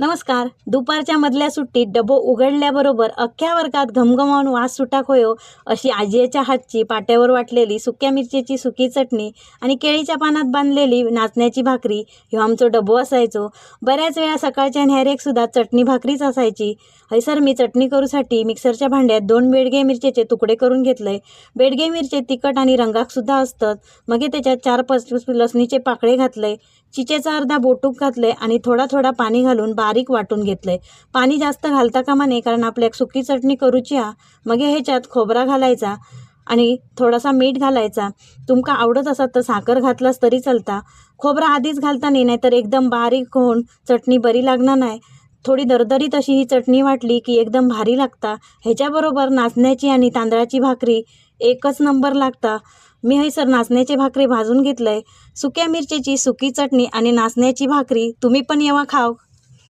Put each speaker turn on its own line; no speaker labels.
नमस्कार. दुपारच्या मधल्या सुट्टीत डबो उघडल्याबरोबर अख्ख्या वर्गात घमघमावून वास सुटाक होयो अशी आजीच्या हातची पाट्यावर वाटलेली सुक्या मिरचीची सुकी चटणी आणि केळीच्या पानात बांधलेली नाचण्याची भाकरी ह्यो आमचो डबो असायचो. बऱ्याच वेळा सकाळच्या न्यारेक सुद्धा चटणी भाकरीच असायची. हयसर मी चटणी करूसाठी मिक्सरच्या भांड्यात दोन बेडगे मिरचेचे तुकडे करून घेतलंय बेडगे मिरचे तिखट आणि रंगाकसुद्धा असतात. मग त्याच्यात चार पाच लसणीचे पाकळे घातले. चिचेचा अर्धा बोटूक घातले आणि थोडा थोडा पाणी घालून बारीक वाटून घेतलंय. पाणी जास्त घालता कामा नये कारण आपल्याक सुकी चटणी करूची हा. मग ह्याच्यात खोबरा घालायचा आणि थोडासा मीठ घालायचा. तुमका आवडत असत तर साखर घातलास तरी चालता. खोबरा आधीच घालता नाही नाहीतर एकदम बारीक होऊन चटणी बरी लागणार नाही. थोडी दरदरीत अशी ही चटणी वाटली की एकदम भारी लागता. ह्याच्याबरोबर नाचण्याची आणि तांदळाची भाकरी एकच नंबर लागता. मी हयसर नाचण्याची भाकरी भाजून घेतलंय. सुक्या मिरचीची सुकी चटणी आणि नाचण्याची भाकरी तुम्ही पण येवा खाव.